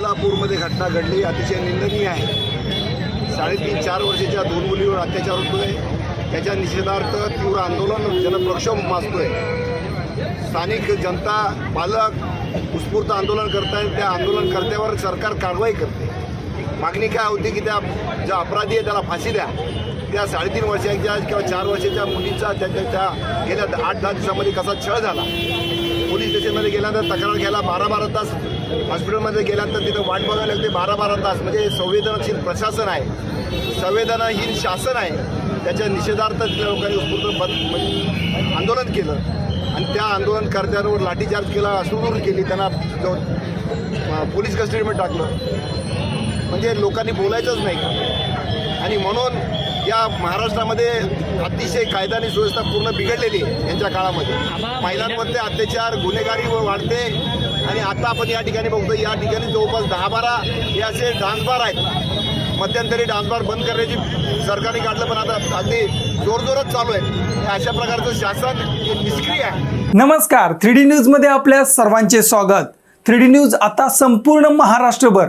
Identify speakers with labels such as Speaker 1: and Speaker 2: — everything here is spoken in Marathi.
Speaker 1: कोल्हापूरमध्ये घटना घडली. अतिशय निंदनीय आहे. साडेतीन चार वर्षाच्या दोन मुलीवर अत्याचार होतोय. त्याच्या निषेधार्थ तीव्र आंदोलन जनप्रक्षोभ माजतोय. स्थानिक जनता पालक उत्स्फूर्त आंदोलन करतायत. त्या आंदोलनकर्त्यावर सरकार कारवाई करते. मागणी काय होती की त्या ज्या अपराधी आहे त्याला फाशी द्या. त्या साडेतीन वर्षाच्या किंवा चार वर्षाच्या मुलीचा त्याच्या त्या गेल्या आठ दहा दिवसामध्ये कसा छळ झाला. हॉस्पिटलमध्ये गेल्यानंतर तक्रार घ्यायला बारा बारा तास हॉस्पिटलमध्ये गेल्यानंतर तिथं वाट बघायला लागते बारा बारा तास. म्हणजे संवेदनशील प्रशासन आहे. संवेदनाहीन शासन आहे. त्याच्या निषेधार्थ लोकांनी उत्स्फूर्त बंद म्हणजे आंदोलन केलं. आणि त्या आंदोलनकर्त्यांवर लाठीचार्ज केला असूर केली. त्यांना पोलीस कस्टडीमध्ये टाकलं. म्हणजे लोकांनी बोलायचंच नाही. आणि म्हणून या महाराष्ट्रामध्ये अतिशय कायदा आणि सुव्यवस्था पूर्ण बिघडलेली आहे यांच्या काळामध्ये. महिलांवरचे अत्याचार गुन्हेगारी व वाढते. आणि आता आपण या ठिकाणी बघतो या ठिकाणी जवळपास दहा बारा हे असे डान्सबार आहेत. मध्यंतरी डान्सबार बंद करण्याची सरकारने काढलं पण आता अगदी जोरजोरच चालू आहे. हे अशा प्रकारचं शासन हे निष्क्रिय आहे.
Speaker 2: नमस्कार थ्री डी न्यूजमध्ये आपल्या सर्वांचे स्वागत. थ्री डी न्यूज आता संपूर्ण महाराष्ट्रभर.